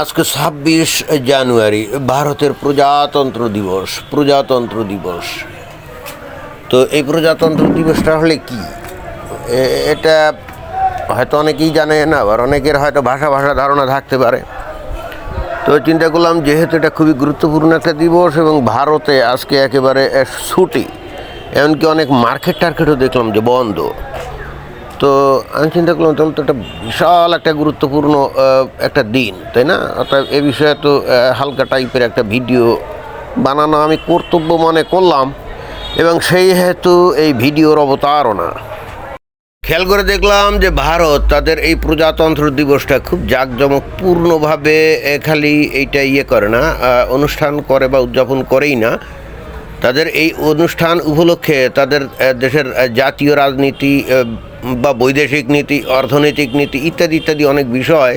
আজকে ছাব্বিশ জানুয়ারি, ভারতের প্রজাতন্ত্র দিবস প্রজাতন্ত্র দিবস। তো এই প্রজাতন্ত্র দিবসটা হলে কি? এটা হয়তো অনেকেই জানে না, আবার অনেকের হয়তো ভাষা ভাষা ধারণা থাকতে পারে। তো চিন্তা করলাম, যেহেতু এটা খুবই গুরুত্বপূর্ণ একটা দিবস এবং ভারতে আজকে একেবারে ছুটি, এমনকি অনেক মার্কেট টার্কেটও দেখলাম যে বন্ধ। তো আমি চিন্তা করলাম, তাহলে তো একটা বিশাল একটা গুরুত্বপূর্ণ একটা দিন, তাই না? অর্থাৎ এ বিষয়ে তো হালকা টাইপের একটা ভিডিও বানানো আমি কর্তব্য মনে করলাম, এবং সেই হেতু এই ভিডিওর অবতারণা। খেয়াল করে দেখলাম যে ভারত তাদের এই প্রজাতন্ত্র দিবসটা খুব জাঁকজমকপূর্ণভাবে খালি এইটা ইয়ে করে না অনুষ্ঠান করে বা উদযাপন করেই না। তাদের এই অনুষ্ঠান উপলক্ষে তাদের দেশের জাতীয় রাজনীতি বা বৈদেশিক নীতি, অর্থনৈতিক নীতি ইত্যাদি ইত্যাদি অনেক বিষয়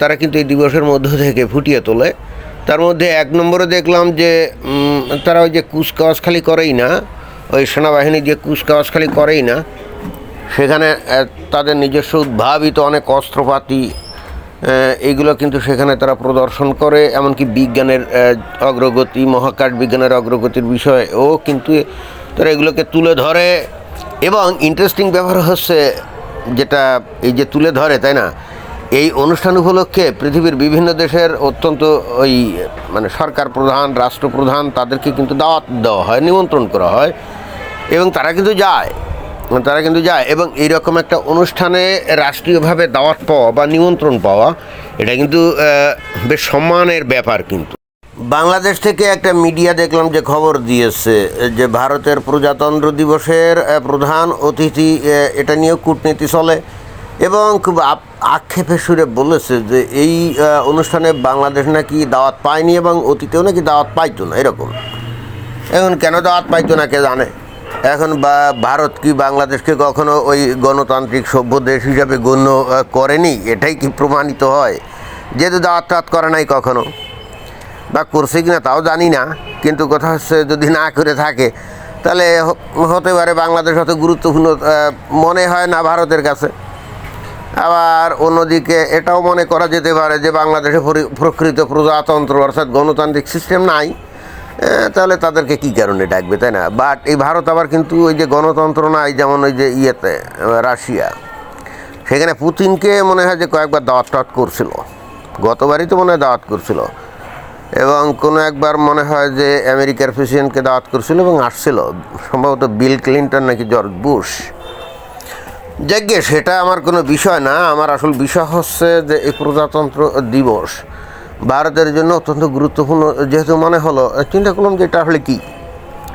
তারা কিন্তু এই দিবসের মধ্য থেকে ফুটিয়ে তোলে। তার মধ্যে এক নম্বরে দেখলাম যে তারা ওই যে কুচকাওয়াজ খালি করেই না, ওই সেনাবাহিনী যে কুচকাওয়াজ খালি করেই না, সেখানে তাদের নিজস্ব উদ্ভাবিত অনেক অস্ত্রপাতি এইগুলো কিন্তু সেখানে তারা প্রদর্শন করে, এমনকি বিজ্ঞানের অগ্রগতি, মহাকাশ বিজ্ঞানের অগ্রগতির বিষয়েও কিন্তু তারা এগুলোকে তুলে ধরে। এবং ইন্টারেস্টিং ব্যাপার হচ্ছে যেটা এই যে তুলে ধরে, তাই না? এই অনুষ্ঠান উপলক্ষে পৃথিবীর বিভিন্ন দেশের অত্যন্ত ওই মানে সরকার প্রধান, রাষ্ট্রপ্রধান, তাদেরকে কিন্তু দাওয়াত দেওয়া হয়, নিমন্ত্রণ করা হয়। এবং তারা কিন্তু যায়। তারা কিন্তু যায়। এবং এইরকম একটা অনুষ্ঠানে রাষ্ট্রীয়ভাবে দাওয়াত পাওয়া বা নিমন্ত্রণ পাওয়া, এটা কিন্তু বেশ সম্মানের ব্যাপার কিন্তু। বাংলাদেশ থেকে একটা মিডিয়া দেখলাম যে খবর দিয়েছে, যে ভারতের প্রজাতন্ত্র দিবসের প্রধান অতিথি এটা নিয়েও কূটনীতি চলে। এবং খুব আক্ষেপের সুরে বলেছে যে এই অনুষ্ঠানে বাংলাদেশ নাকি দাওয়াত পায়নি এবং অতীতেও নাকি দাওয়াত পাইতো না, এরকম। এখন কেন দাওয়াত পাইতো না কে জানে? এখন বা ভারত কি বাংলাদেশকে কখনো ওই গণতান্ত্রিক সভ্য দেশ হিসাবে গণ্য করেনি? এটাই কি প্রমাণিত হয়? যেহেতু দাওয়াত টাওয়াত করে নাই কখনো? বা করছে কি না তাও জানি না, কিন্তু কথা হচ্ছে যদি না করে থাকে, তাহলে হতে পারে বাংলাদেশ অত গুরুত্বপূর্ণ মনে হয় না ভারতের কাছে। আবার অন্যদিকে এটাও মনে করা যেতে পারে যে বাংলাদেশে প্রকৃত প্রজাতন্ত্র অর্থাৎ গণতান্ত্রিক সিস্টেম নাই। তাহলে তাদেরকে কী কারণে ডাকবে, তাই না? বাট এই ভারত আবার কিন্তু ওই যে গণতন্ত্র নাই, যেমন ওই যে ইয়েতে রাশিয়া। সেখানে পুতিনকে মনে হয় যে কয়েকবার দাওয়াত টাওয়াত করছিল। গতবারই তো মনে হয় দাওয়াত করছিল। এবং কোনো একবার মনে হয় যে আমেরিকার প্রেসিডেন্টকে দাওয়াত করছিল এবং আসছিল। সম্ভবত বিল ক্লিন্টন নাকি জর্জ বুশ। যাকে সেটা আমার কোনো বিষয় না। আমার আসল বিষয় হচ্ছে যে এই প্রজাতন্ত্র দিবস ভারতের জন্য অত্যন্ত গুরুত্বপূর্ণ। যেহেতু মনে হলো চিন্তা করলাম যে এটা আসলে কী?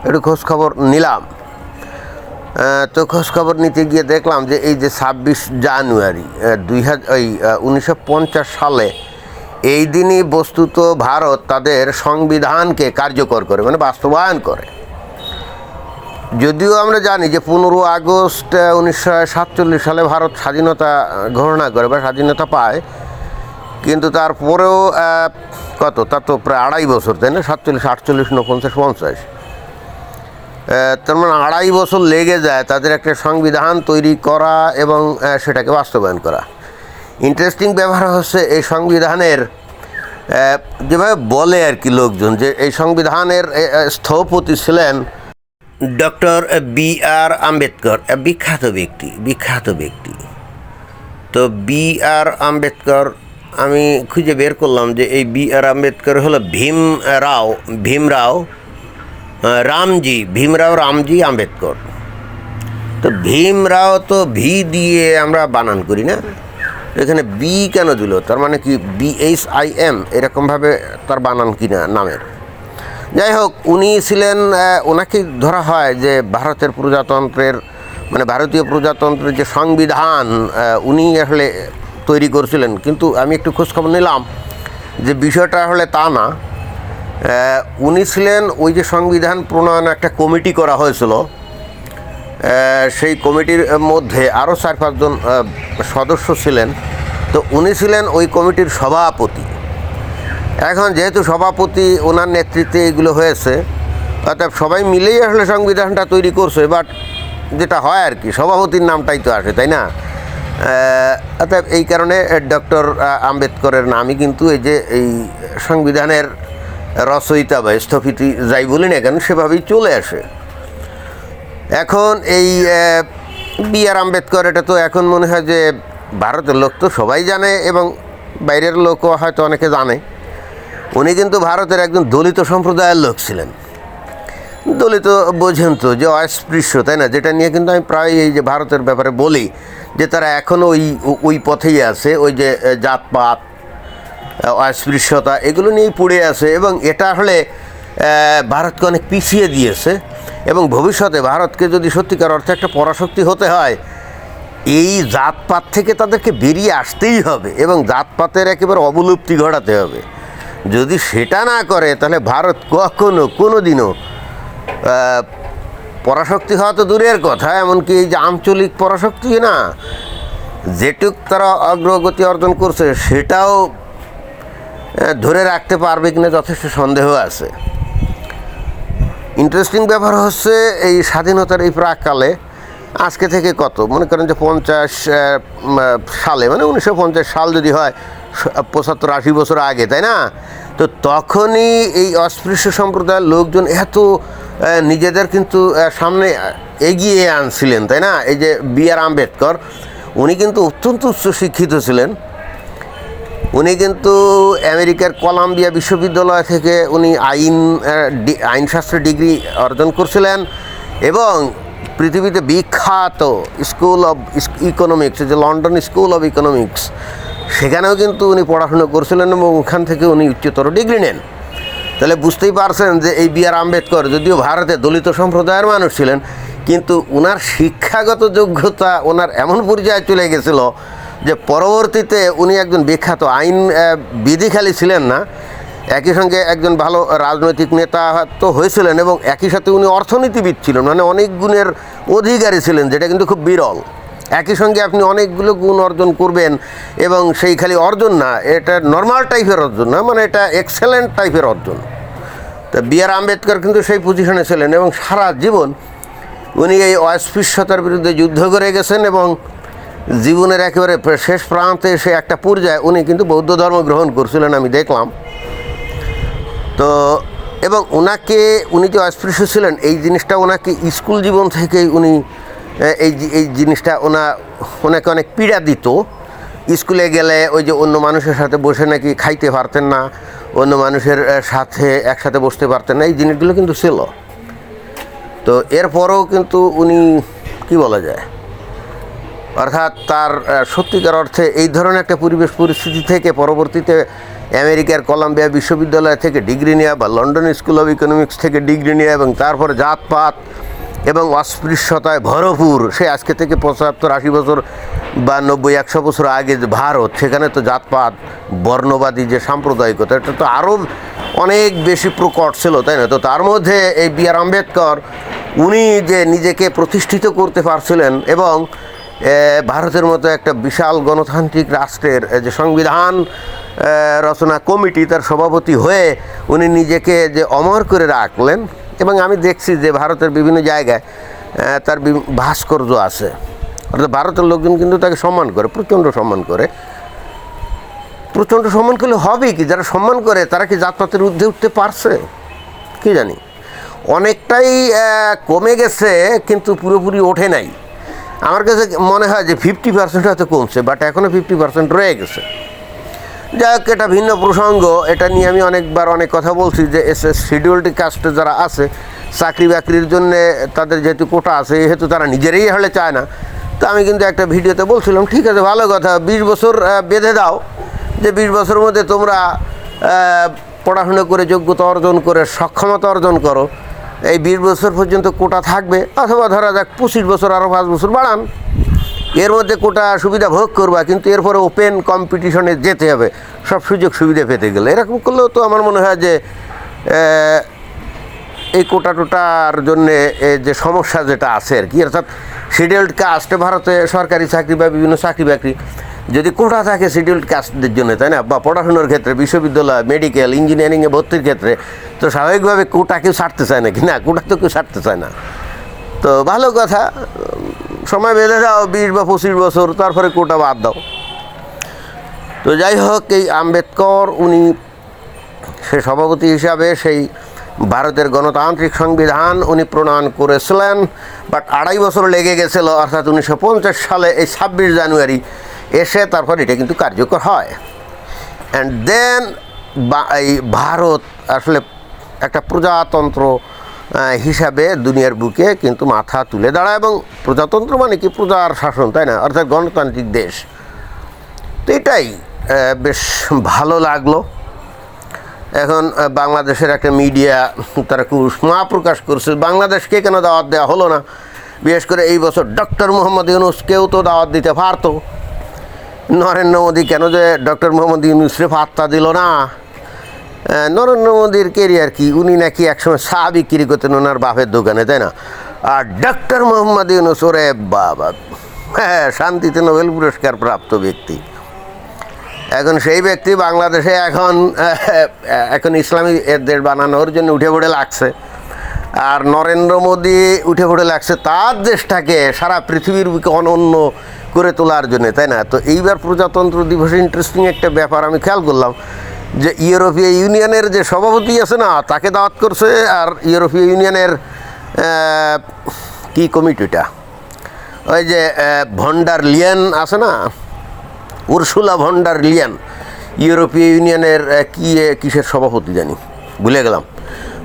একটু খোঁজ খবর নিলাম তো খোঁজ খবর নিতে গিয়ে দেখলাম যে এই যে ছাব্বিশ জানুয়ারি দুই হাজার ওই উনিশশো পঞ্চাশ সালে এই দিনই বস্তুত ভারত তাদের সংবিধানকে কার্যকর করে মানে বাস্তবায়ন করে। যদিও আমরা জানি যে পনেরো আগস্ট উনিশশো সাতচল্লিশ সালে ভারত স্বাধীনতা ঘোষণা করে বা স্বাধীনতা পায় কিন্তু তারপরেও কত? তার তো প্রায় আড়াই বছর, তাই না? সাতচল্লিশ, আটচল্লিশ উনপঞ্চাশ পঞ্চাশ তার মানে আড়াই বছর লেগে যায় তাদের একটা সংবিধান তৈরি করা এবং সেটাকে বাস্তবায়ন করা। ইন্টারেস্টিং ব্যাপার হচ্ছে এই সংবিধানের যেভাবে বলে আর কি লোকজন যে এই সংবিধানের স্থপতি ছিলেন ডক্টর বি আর আম্বেদকর বিখ্যাত ব্যক্তি বিখ্যাত ব্যক্তি। তো বি আর আম্বেদকর আমি খুঁজে বের করলাম যে এই বি আর আম্বেদকর হলো ভীম রাও ভীমরাও রামজি ভীমরাও রামজি, আম্বেদকর। তো ভীমরাও তো ভি দিয়ে আমরা বানান করি না। এখানে বি কেন দিল? তার মানে কি বি এইচ আই এম এরকমভাবে তার বানান কিনা নামের। যাই হোক, উনি ছিলেন ওনাকে ধরা হয় যে ভারতের প্রজাতন্ত্রের মানে ভারতীয় প্রজাতন্ত্রের যে সংবিধান উনি আসলে তৈরি করছিলেন। কিন্তু আমি একটু খোঁজখবর নিলাম যে বিষয়টা হলে তা না। উনি ছিলেন ওই যে সংবিধান প্রণয়ন একটা কমিটি করা হয়েছিল। সেই কমিটির মধ্যে আরও চার পাঁচজন সদস্য ছিলেন। তো উনি ছিলেন ওই কমিটির সভাপতি। এখন যেহেতু সভাপতি ওনার নেতৃত্বে এগুলো হয়েছে, অর্থাৎ সবাই মিলেই আসলে সংবিধানটা তৈরি করছে বাট যেটা হয় আর কি, সভাপতির নামটাই তো আসে, তাই না? অর্থাৎ এই কারণে ডক্টর আম্বেদকরের নামই কিন্তু এই যে, এই সংবিধানের রচয়িতা বা স্থপতি যাই বলি না কেন, সেভাবেই চলে আসে। এখন এই বি আর আম্বেদকর, এটা তো এখন মনে হয় যে ভারতের লোক তো সবাই জানে এবং বাইরের লোকও হয়তো অনেকে জানে। উনি কিন্তু ভারতের একজন দলিত সম্প্রদায়ের লোক ছিলেন। দলিত বোঝেন তো যে অস্পৃশ্য, তাই না? যেটা নিয়ে কিন্তু আমি প্রায় এই যে ভারতের ব্যাপারে বলি, যে তারা এখনও ওই ওই পথেই আছে, ওই যে জাতপাত অস্পৃশ্যতা, এগুলো নিয়েই পড়ে আছে এবং এটা হলে ভারতকে অনেক পিছিয়ে দিয়েছে এবং ভবিষ্যতে ভারতকে যদি সত্যিকার অর্থে একটা পরাশক্তি হতে হয়, এই জাতপাত থেকে তাদেরকে বেরিয়ে আসতেই হবে এবং জাতপাতের একেবারে অবলুপ্তি ঘটাতে হবে। যদি সেটা না করে, তাহলে ভারত কখনো কোনো দিনও পরাশক্তি হওয়া তো দূরের কথা, এমনকি যে আঞ্চলিক পরাশক্তি না, যেটুক তারা অগ্রগতি অর্জন করছে, সেটাও ধরে রাখতে পারবে কিনা যথেষ্ট সন্দেহ আছে। ইন্টারেস্টিং ব্যাপার হচ্ছে, এই স্বাধীনতার এই প্রাককালে, আজকে থেকে কত? মনে করেন যে পঞ্চাশ সালে মানে উনিশশো পঞ্চাশ সাল যদি হয় পঁচাত্তর, আশি বছর আগে, তাই না? তো তখনই এই অস্পৃশ্য সম্প্রদায়ের লোকজন এত নিজেদের কিন্তু সামনে এগিয়ে আনছিলেন, তাই না? এই যে বি আর আম্বেদকর, উনি কিন্তু অত্যন্ত উচ্চ শিক্ষিত ছিলেন। উনি কিন্তু আমেরিকার কলাম্বিয়া বিশ্ববিদ্যালয় থেকে উনি আইন আইনশাস্ত্রে ডিগ্রি অর্জন করছিলেন এবং পৃথিবীতে বিখ্যাত স্কুল অব ইকোনমিক্স যে লন্ডন স্কুল অব ইকোনমিক্স, সেখানেও কিন্তু উনি পড়াশুনো করছিলেন এবং ওখান থেকে উনি উচ্চতর ডিগ্রি নেন। তাহলে বুঝতেই পারছেন যে এই বি আর আম্বেদকর যদিও ভারতে দলিত সম্প্রদায়ের মানুষ ছিলেন, কিন্তু ওনার শিক্ষাগত যোগ্যতা ওনার এমন পর্যায়ে চলে গেছিল যে পরবর্তীতে উনি একজন বিখ্যাত আইন বিধিখালী ছিলেন না, একই সঙ্গে একজন ভালো রাজনৈতিক নেতা তো হয়েছিলেন এবং একই সাথে উনি অর্থনীতিবিদ ছিলেন মানে অনেক গুণের অধিকারী ছিলেন, যেটা কিন্তু খুব বিরল। একই সঙ্গে আপনি অনেকগুলো গুণ অর্জন করবেন এবং সেই খালি অর্জন না, এটা নর্মাল টাইপের অর্জন না মানে এটা এক্সেলেন্ট টাইপের অর্জন। তা বি আর আম্বেদকর কিন্তু সেই পজিশনে ছিলেন এবং সারা জীবন উনি এই অস্পৃশ্যতার বিরুদ্ধে যুদ্ধ করে গেছেন এবং জীবনের একেবারে শেষ প্রান্তে এসে একটা পর্যায়ে উনি কিন্তু বৌদ্ধ ধর্ম গ্রহণ করছিলেন আমি দেখলাম। তো এবং ওনাকে উনি যে অস্পৃশ্য ছিলেন, এই জিনিসটা ওনাকে স্কুল জীবন থেকেই উনি এই এই জিনিসটা ওনা, ওনাকে অনেক পীড়া দিত। স্কুলে গেলে ওই যে অন্য মানুষের সাথে বসে নাকি খাইতে পারতেন না, অন্য মানুষের সাথে একসাথে বসতে পারতেন না, এই জিনিসগুলো কিন্তু ছিল। তো এরপরও কিন্তু উনি, কি বলা যায়, অর্থাৎ তার সত্যিকার অর্থে এই ধরনের একটা পরিবেশ পরিস্থিতি থেকে পরবর্তীতে আমেরিকার কলাম্বিয়া বিশ্ববিদ্যালয় থেকে ডিগ্রি নেওয়া বা লন্ডন স্কুল অফ ইকোনমিক্স থেকে ডিগ্রি নেওয়া এবং তারপর জাতপাত এবং অস্পৃশ্যতায় ভরপুর। সে আজকে থেকে পঁচাত্তর আশি বছর বা নব্বই একশো বছর আগে যে ভারত, সেখানে তো জাতপাত, বর্ণবাদী যে সাম্প্রদায়িকতা, এটা তো আরও অনেক বেশি প্রকট ছিল, তাই না? তো তার মধ্যে এই বি আর আম্বেদকর, উনি যে নিজেকে প্রতিষ্ঠিত করতে পারছিলেন এবং ভারতের মতো একটা বিশাল গণতান্ত্রিক রাষ্ট্রের যে সংবিধান রচনা কমিটি, তার সভাপতি হয়ে উনি নিজেকে যে অমর করে রাখলেন এবং আমি দেখছি যে ভারতের বিভিন্ন জায়গায় তার ভাস্কর্য আছে। অর্থাৎ ভারতের লোকজন কিন্তু তাকে সম্মান করে, প্রচণ্ড সম্মান করে। প্রচণ্ড সম্মান করলে হবে কি? যারা সম্মান করে, তারা কি জাতপাতের ঊর্ধ্বে উঠতে পারছে? কি জানি। অনেকটাই কমে গেছে, কিন্তু পুরোপুরি ওঠে নাই। আমার কাছে মনে হয় যে ফিফটি পার্সেন্ট হয়তো কমছে বাট এখনও ফিফটি পার্সেন্ট রয়ে গেছে। যাই হোক এটা ভিন্ন প্রসঙ্গ। এটা নিয়ে আমি অনেকবার অনেক কথা বলছি যে এস এস শিডিউলড কাস্টে যারা আছে, চাকরি বাকরির জন্য তাদের যেহেতু কোটা আছে যেহেতু তারা নিজেরাই হলে চায় না। তো আমি কিন্তু একটা ভিডিওতে বলছিলাম, ঠিক আছে, ভালো কথা, বিশ বছর বেঁধে দাও। যে বিশ বছরের মধ্যে তোমরা পড়াশুনো করে যোগ্যতা অর্জন করে সক্ষমতা অর্জন করো। এই বিশ বছর পর্যন্ত কোটা থাকবে, অথবা ধরা যাক পঁচিশ বছর আরও পাঁচ বছর বাড়ান। এর মধ্যে কোটা সুবিধা ভোগ করবা, কিন্তু এরপরে ওপেন কম্পিটিশনে যেতে হবে। সব সুযোগ সুবিধা পেতে গেলে। এরকম করলেও তো আমার মনে হয় যে এই কোটা টোটার জন্যে যে সমস্যা যেটা আছে আর কি, অর্থাৎ শিডিউল্ড কাস্ট ভারতে সরকারি চাকরি বা বিভিন্ন চাকরি বাকরি, যদি কোটা থাকে শিডিউল্ড কাস্টদের জন্য, তাই না? বা পড়াশোনার ক্ষেত্রে, বিশ্ববিদ্যালয় মেডিকেল ইঞ্জিনিয়ারিংয়ে ভর্তির ক্ষেত্রে, তো স্বাভাবিকভাবে কোটা কেউ ছাড়তে চায় না কি না, কোটা তো কেউ ছাড়তে চায় না। তো ভালো কথা সময় বেঁধে দাও, বিশ বা পঁচিশ বছর, তারপরে কোটা বাদ দাও। তো যাই হোক, এই আম্বেদকর, উনি সে সভাপতি হিসাবে সেই ভারতের গণতান্ত্রিক সংবিধান উনি প্রণয়ন করেছিলেন, বাট আড়াই বছর লেগে গেছিল, অর্থাৎ উনিশশো পঞ্চাশ সালে এই ছাব্বিশ জানুয়ারি এসে তারপর এটা কিন্তু কার্যকর হয়। অ্যান্ড দেন এই ভারত আসলে একটা প্রজাতন্ত্র হিসাবে দুনিয়ার বুকে কিন্তু মাথা তুলে দাঁড়ায় এবং প্রজাতন্ত্র মানে কি? প্রজার শাসন, তাই না? অর্থাৎ গণতান্ত্রিক দেশ। তো এটাই বেশ ভালো লাগল। এখন বাংলাদেশের একটা মিডিয়া, তারা কুসমা প্রকাশ করছে, বাংলাদেশকে কেন দাওয়াত দেওয়া হলো না? বিশেষ করে এই বছর ডক্টর মোহাম্মদ ইউনুসকেও তো দাওয়াত দিতে পারতো। নরেন্দ্র মোদী কেন যে ডক্টর মোহাম্মদ ইউনুসরে পাত্তা দিল না? নরেন্দ্র মোদীর কেরিয়ার কি? উনি নাকি একসময় চা বিক্রি করতেন ওনার বাপের দোকানে, তাই না? আর ডক্টর মোহাম্মদ ইউনুস, ওরে বাবা। হ্যাঁ শান্তিতে নোবেল পুরস্কার প্রাপ্ত ব্যক্তি। এখন সেই ব্যক্তি বাংলাদেশে এখন এখন ইসলামী দেশ বানানোর জন্য উঠে পড়ে লাগছে। আর নরেন্দ্র মোদী উঠে পড়ে লাগছে তার দেশটাকে, সারা পৃথিবীর বুকে অনন্য করে তোলার জন্য, তাই না? তো এইবার প্রজাতন্ত্র দিবস ইন্টারেস্টিং একটা ব্যাপার আমি খেয়াল করলাম। যে ইউরোপীয় ইউনিয়নের যে সভাপতি আছে না, তাকে দাওয়াত করছে আর ইউরোপীয় ইউনিয়নের কি কমিটিটা? ওই যে ভন্ডার লিয়ান আছে না? উরসুলা ভন্ডার লিয়ান ইউরোপীয় ইউনিয়নের কি কিসের সভাপতি জানি? ভুলে গেলাম।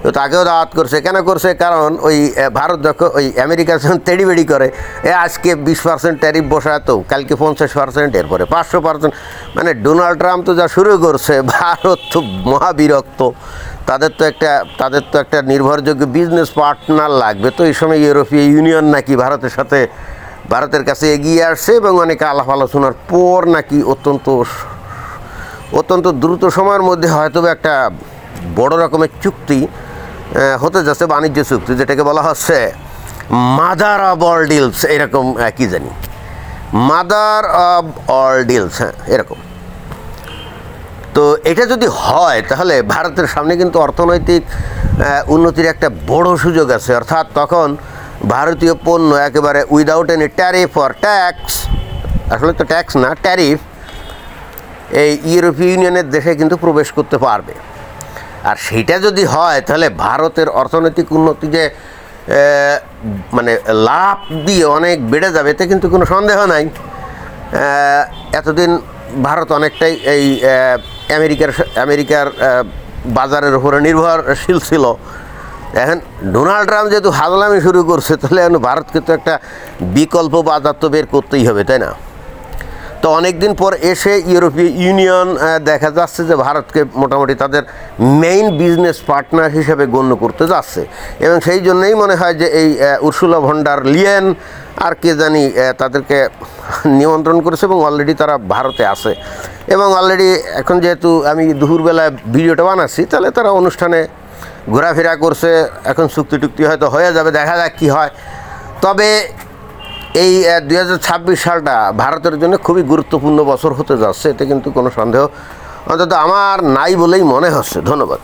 তো তাকেও দাওয়াত করছে। কেন করছে? কারণ ওই ভারত যখন ওই আমেরিকা যখন তেড়িবেড়ি করে, এ, আজকে বিশ পার্সেন্ট ট্যারিফ বসায় তো, কালকে পঞ্চাশ পার্সেন্ট এরপরে পাঁচশো পার্সেন্ট মানে ডোনাল্ড ট্রাম্প তো যা শুরু করছে, ভারত তো মহাবিরক্ত। তাদের তো একটা, তাদের তো একটা নির্ভরযোগ্য বিজনেস পার্টনার লাগবে। তো এই সময় ইউরোপীয় ইউনিয়ন নাকি ভারতের সাথে, ভারতের কাছে এগিয়ে আসছে এবং অনেক আলাপ আলোচনার পর নাকি অত্যন্ত অত্যন্ত দ্রুত সময়ের মধ্যে হয়তো একটা বড় রকমের চুক্তি হতে যাচ্ছে বাণিজ্য চুক্তি, যেটাকে বলা হচ্ছে মাদার অব অল ডিলস, এরকম কি জানি? মাদার অব অল ডিলস হ্যাঁ এরকম। তো এটা যদি হয়, তাহলে ভারতের সামনে কিন্তু অর্থনৈতিক উন্নতির একটা বড় সুযোগ আছে। অর্থাৎ তখন ভারতীয় পণ্য একেবারে without any tariff or tax আসলে তো ট্যাক্স না ট্যারিফ এই ইউরোপীয় ইউনিয়নের দেশে কিন্তু প্রবেশ করতে পারবে। আর সেইটা যদি হয়, তাহলে ভারতের অর্থনৈতিক উন্নতি যে মানে লাভ দিয়ে অনেক বেড়ে যাবে, এতে কিন্তু কোনো সন্দেহ নাই। এতদিন ভারত অনেকটাই এই আমেরিকার আমেরিকার বাজারের উপরে নির্ভরশীল ছিল। এখন ডোনাল্ড ট্রাম্প যেহেতু হাজলামি শুরু করছে, তাহলে এখন ভারতকে তো একটা বিকল্প বাজার তো বের করতেই হবে, তাই না? তো অনেক দিন পর এসে ইউরোপীয় ইউনিয়ন দেখা যাচ্ছে যে ভারতকে মোটামুটি তাদের মেইন বিজনেস পার্টনার হিসেবে গণ্য করতে যাচ্ছে। এবং সেই জন্যই মনে হয় যে এই উর্সুলা ভন্ডার লিয়েন আর কে জানি তাদেরকে নিমন্ত্রণ করেছে এবং অলরেডি তারা ভারতে আছে। এবং অলরেডি এখন যেহেতু আমি দুপুরবেলা ভিডিওটা বানাচ্ছি, তাহলে তারা অনুষ্ঠানে ঘোরাফেরা করছে। এখন চুক্তি টুক্তি হয়তো হয়ে যাবে, দেখা যাক কী হয়। তবে এই দুই হাজার ছাব্বিশ সালটা ভারতের জন্য খুবই গুরুত্বপূর্ণ বছর হতে যাচ্ছে, এতে কিন্তু কোনো সন্দেহ অন্তত আমার নাই বলেই মনে হচ্ছে। ধন্যবাদ।